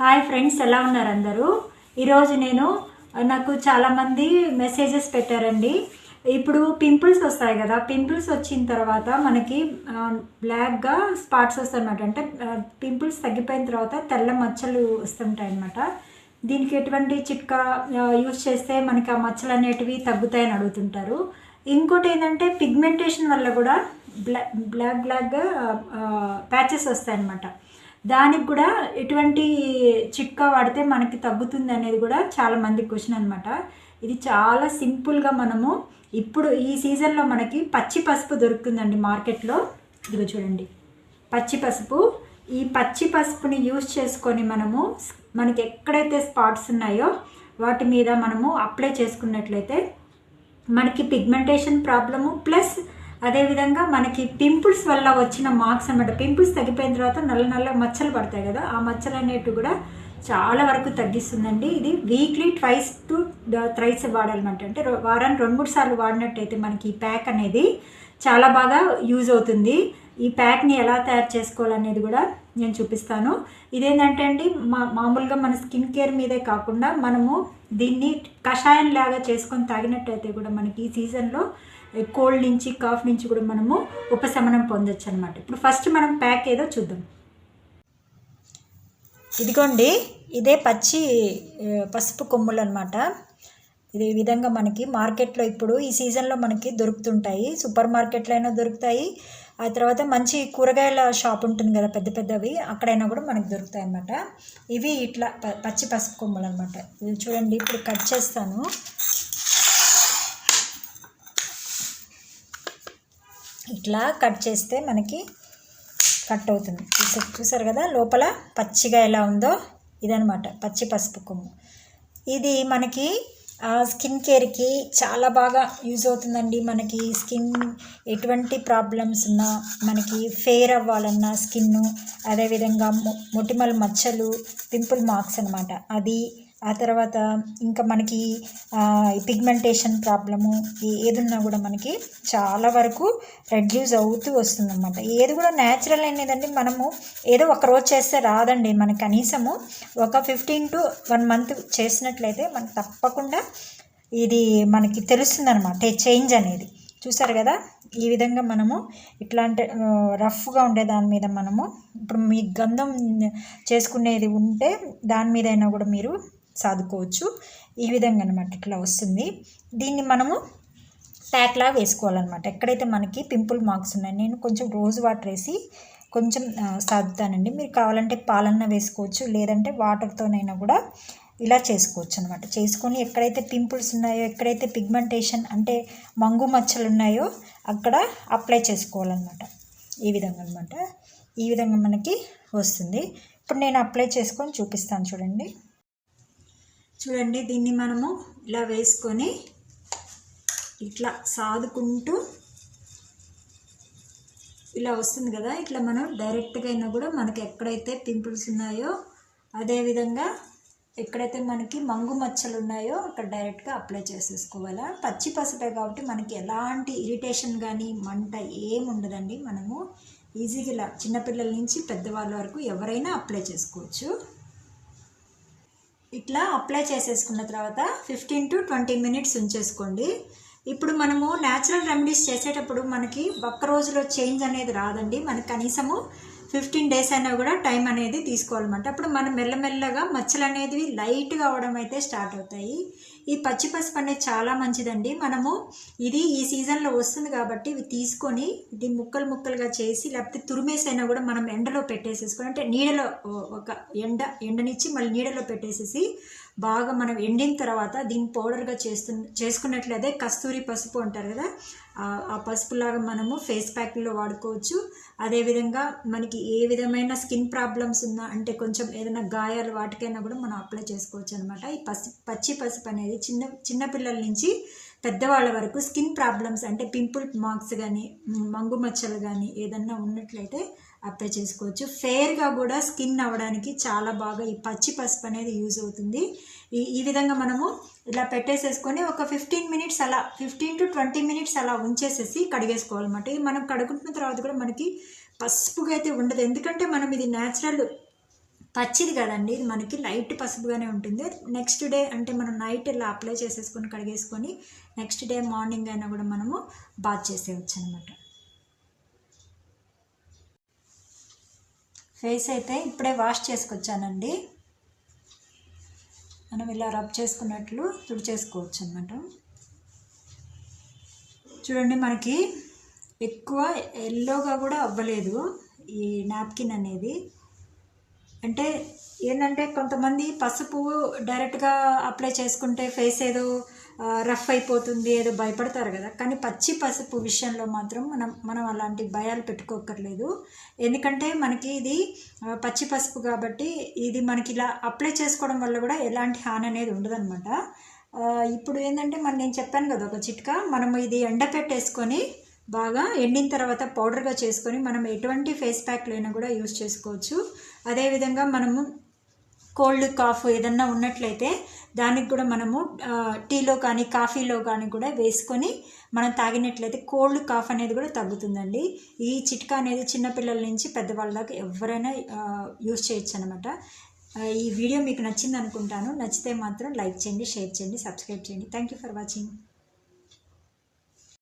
Hi friends ఎలా ఉన్నారు అందరూ? ఈరోజు నేను నాకు చాలామంది మెసేజెస్ పెట్టారండి. ఇప్పుడు పింపుల్స్ వస్తాయి కదా పింపుల్స్ వచ్చిన తర్వాత మనకి బ్లాక్గా స్పాట్స్ వస్తాయన్నమాట. అంటే పింపుల్స్ తగ్గిపోయిన తర్వాత తెల్ల మచ్చలు వస్తుంటాయి అన్నమాట దీనికి ఎటువంటి చిట్కా యూజ్ చేస్తే మనకి ఆ మచ్చలు అనేటివి తగ్గుతాయని అడుగుతుంటారు. ఇంకోటి ఏంటంటే పిగ్మెంటేషన్ వల్ల కూడా బ్లా బ్లాక్ బ్లాక్గా ప్యాచెస్ వస్తాయన్నమాట. దానికి కూడా ఎటువంటి చిట్కా వాడితే మనకి తగ్గుతుంది అనేది కూడా చాలా మంది క్వశ్చన్ అనమాట ఇది చాలా సింపుల్గా మనము ఇప్పుడు ఈ సీజన్లో మనకి పచ్చి పసుపు దొరుకుతుందండి మార్కెట్లో ఇదిగో చూడండి. పచ్చి పసుపు. ఈ పచ్చి పసుపుని యూజ్ చేసుకొని మనము మనకి ఎక్కడైతే స్పాట్స్ ఉన్నాయో వాటి మీద మనము అప్లై చేసుకున్నట్లయితే మనకి పిగ్మెంటేషన్ ప్రాబ్లము ప్లస్ అదేవిధంగా మనకి పింపుల్స్ వల్ల వచ్చిన మార్క్స్ అనమాట పింపుల్స్ తగ్గిపోయిన తర్వాత నల్ల నల్ల మచ్చలు పడతాయి కదా ఆ మచ్చలు అనేటివి కూడా చాలా వరకు తగ్గిస్తుందండి. ఇది వీక్లీ ట్వైస్ టు థ్రైస్ వాడాలన్నమాట. అంటే వారానికి రెండు మూడు సార్లు వాడినట్టయితే మనకి ఈ ప్యాక్ అనేది చాలా బాగా యూజ్ అవుతుంది. ఈ ప్యాక్ని ఎలా తయారు చేసుకోవాలనేది కూడా నేను చూపిస్తాను. ఇదేంటంటే అండి మా మామూలుగా మన స్కిన్ కేర్ మీదే కాకుండా మనము దీన్ని కషాయం లాగా చేసుకొని తాగినట్టయితే కూడా మనకి ఈ సీజన్లో కోల్డ్ నుంచి కాఫ్ నుంచి కూడా మనము ఉపశమనం పొందొచ్చు అనమాట ఇప్పుడు ఫస్ట్ మనం ప్యాక్ ఏదో చూద్దాం. ఇదిగోండి ఇదే పచ్చి పసుపు కొమ్ములు అనమాట ఇది విధంగా మనకి మార్కెట్లో ఇప్పుడు ఈ సీజన్లో మనకి దొరుకుతుంటాయి. సూపర్ మార్కెట్లో అయినా దొరుకుతాయి. ఆ తర్వాత మంచి కూరగాయల షాప్ ఉంటుంది కదా పెద్ద పెద్దవి అక్కడైనా కూడా మనకి దొరుకుతాయి అన్నమాట ఇవి ఇట్లా పచ్చి పసుపు కొమ్మలు అనమాట ఇది చూడండి ఇప్పుడు కట్ చేస్తాను. ఇట్లా కట్ చేస్తే మనకి కట్ అవుతుంది. చూసారు చూసారు కదా? లోపల పచ్చిగా ఎలా ఉందో ఇదనమాట పచ్చి పసుపు కొమ్ము. ఇది మనకి స్కిన్ కేర్కి చాలా బాగా యూజ్ అవుతుందండి. మనకి స్కిన్ ఎటువంటి ప్రాబ్లమ్స్ ఉన్నా మనకి ఫెయిర్ అవ్వాలన్నా స్కిన్ అదేవిధంగా మొటిమల మచ్చలు పింపుల్ మార్క్స్ అనమాట అది ఆ తర్వాత ఇంకా మనకి పిగ్మెంటేషన్ ప్రాబ్లము ఏదున్నా కూడా మనకి చాలా వరకు రెడ్యూస్ అవుతూ వస్తుంది అనమాట ఏది కూడా న్యాచురల్ అనేదండి మనము ఏదో ఒక రోజు చేస్తే రాదండి. మనకి కనీసము ఒక ఫిఫ్టీన్ టు వన్ మంత్ చేసినట్లయితే మనకు తప్పకుండా ఇది మనకి తెలుస్తుంది అనమాట చేంజ్ అనేది. చూసారు కదా? ఈ విధంగా మనము ఇట్లాంటి రఫ్గా ఉండే దాని మీద మనము ఇప్పుడు మీ గంధం చేసుకునేది ఉంటే దాని మీద అయినా కూడా మీరు సాదుకోవచ్చు. ఈ విధంగా అనమాట ఇట్లా వస్తుంది. దీన్ని మనము ప్యాక్లా వేసుకోవాలన్నమాట. ఎక్కడైతే మనకి పింపుల్ మార్క్స్ ఉన్నాయి నేను కొంచెం రోజు వాటర్ వేసి కొంచెం సాదుతానండి. మీరు కావాలంటే పాలన్న వేసుకోవచ్చు లేదంటే వాటర్తోనైనా కూడా ఇలా చేసుకోవచ్చు అనమాట చేసుకొని ఎక్కడైతే పింపుల్స్ ఉన్నాయో ఎక్కడైతే పిగ్మెంటేషన్ అంటే మంగు మచ్చలు ఉన్నాయో అక్కడ అప్లై చేసుకోవాలన్నమాట. ఈ విధంగా అనమాట ఈ విధంగా మనకి వస్తుంది. ఇప్పుడు నేను అప్లై చేసుకొని చూపిస్తాను చూడండి. చూడండి దీన్ని మనము ఇలా వేసుకొని ఇట్లా సాదుకుంటూ ఇలా వస్తుంది కదా ఇట్లా మనం డైరెక్ట్గా అయినా కూడా మనకి ఎక్కడైతే పింపుల్స్ ఉన్నాయో అదేవిధంగా ఎక్కడైతే మనకి మంగు మచ్చలు ఉన్నాయో అక్కడ డైరెక్ట్గా అప్లై చేసేసుకోవాలా. పచ్చి పసుపే కాబట్టి మనకి ఎలాంటి ఇరిటేషన్ కానీ మంట ఏముండదండి మనము ఈజీగా ఇలా చిన్నపిల్లల నుంచి పెద్దవాళ్ళ వరకు ఎవరైనా అప్లై చేసుకోవచ్చు. ఇట్లా అప్లై చేసేసుకున్న తర్వాత ఫిఫ్టీన్ టు ట్వంటీ మినిట్స్ ఉంచేసుకోండి. ఇప్పుడు మనము న్యాచురల్ రెమెడీస్ చేసేటప్పుడు మనకి ఒక్క రోజులో చేంజ్ అనేది రాదండి. మనకి కనీసము ఫిఫ్టీన్ డేస్ అయినా కూడా టైం అనేది తీసుకోవాలన్నమాట. అప్పుడు మనం మెల్లమెల్లగా మచ్చలు అనేది లైట్గా అవడం అయితే స్టార్ట్ అవుతాయి. ఈ పచ్చి పసుపు అనేది చాలా మంచిదండి. మనము ఇది ఈ సీజన్లో వస్తుంది కాబట్టి ఇవి తీసుకొని ఇది ముక్కలు ముక్కలుగా చేసి లేకపోతే తురిమేసైనా కూడా మనం ఎండలో పెట్టేసేసుకొని అంటే నీడలో ఒక ఎండ ఎండనిచ్చి మళ్ళీ నీడలో పెట్టేసేసి బాగా మనం ఎండిన తర్వాత దీన్ని పౌడర్గా చేస్తు చేసుకున్నట్లయితే కస్తూరి పసుపు అంటారు కదా ఆ పసుపులాగా మనము ఫేస్ ప్యాక్లో వాడుకోవచ్చు. అదేవిధంగా మనకి ఏ విధమైన స్కిన్ ప్రాబ్లమ్స్ ఉన్నా అంటే కొంచెం ఏదైనా గాయాలు వాటికైనా కూడా మనం అప్లై చేసుకోవచ్చు అనమాట ఈ పసి పచ్చి పసుపు అనేది చిన్న చిన్నపిల్లల నుంచి పెద్దవాళ్ళ వరకు స్కిన్ ప్రాబ్లమ్స్ అంటే పింపుల్ మార్క్స్ కానీ మంగు మచ్చలు కానీ ఏదన్నా ఉన్నట్లయితే అప్లై చేసుకోవచ్చు. ఫేర్గా కూడా స్కిన్ అవ్వడానికి చాలా బాగా ఈ పచ్చి పసుపు అనేది యూజ్ అవుతుంది. ఈ ఈ విధంగా మనము ఇలా పెట్టేసేసుకొని ఒక ఫిఫ్టీన్ మినిట్స్ అలా ఫిఫ్టీన్ టు ట్వంటీ మినిట్స్ అలా ఉంచేసేసి కడిగేసుకోవాలన్నమాట. ఇది మనం కడుగుతున్న తర్వాత కూడా మనకి పసుపుగా అయితే ఉండదు. ఎందుకంటే మనం ఇది న్యాచురల్ పచ్చిది కదండి. ఇది మనకి లైట్ పసుపుగానే ఉంటుంది. నెక్స్ట్ డే అంటే మనం నైట్ ఇలా అప్లై చేసేసుకొని కడిగేసుకొని నెక్స్ట్ డే మార్నింగ్ అయినా కూడా మనము బాత్ చేసేయచ్చు అనమాట ఫేస్ అయితే ఇప్పుడే వాష్ చేసుకొచ్చానండి. మనం ఇలా రబ్ చేసుకున్నట్లు తుడిచేసుకోవచ్చు అనమాట చూడండి మనకి ఎక్కువ ఎల్లోగా కూడా అవ్వలేదు ఈ నాప్కిన్ అనేది. అంటే ఏంటంటే కొంతమంది పసుపు డైరెక్ట్గా అప్లై చేసుకుంటే ఫేస్ ఏదో రఫ్ అయిపోతుంది ఏదో భయపడతారు కదా. కానీ పచ్చి పసుపు విషయంలో మాత్రం మనం మనం అలాంటి భయాలు పెట్టుకోకర్లేదు ఎందుకంటే మనకి ఇది పచ్చి పసుపు కాబట్టి ఇది మనకి ఇలా అప్లై చేసుకోవడం వల్ల కూడా ఎలాంటి హాని అనేది ఉండదన్నమాట. ఇప్పుడు ఏంటంటే మన నేను చెప్పాను కదా ఒక చిట్కా మనం ఇది ఎండపెట్టేసుకొని బాగా ఎండిన తర్వాత పౌడర్గా చేసుకొని మనం ఎటువంటి ఫేస్ ప్యాక్లైనా కూడా యూస్ చేసుకోవచ్చు. అదేవిధంగా మనము కోల్డ్ కాఫ్ ఏదన్నా ఉన్నట్లయితే దానికి కూడా మనము టీలో కానీ కాఫీలో కానీ కూడా వేసుకొని మనం తాగినట్లయితే కోల్డ్ కాఫ్ అనేది కూడా తగ్గుతుందండి. ఈ చిట్కా అనేది చిన్నపిల్లల నుంచి పెద్దవాళ్ళ దాకా ఎవరైనా యూజ్ చేయొచ్చు అనమాట ఈ వీడియో మీకు నచ్చింది అనుకుంటాను నచ్చితే మాత్రం లైక్ చేయండి షేర్ చేయండి సబ్స్క్రైబ్ చేయండి. Thank you for watching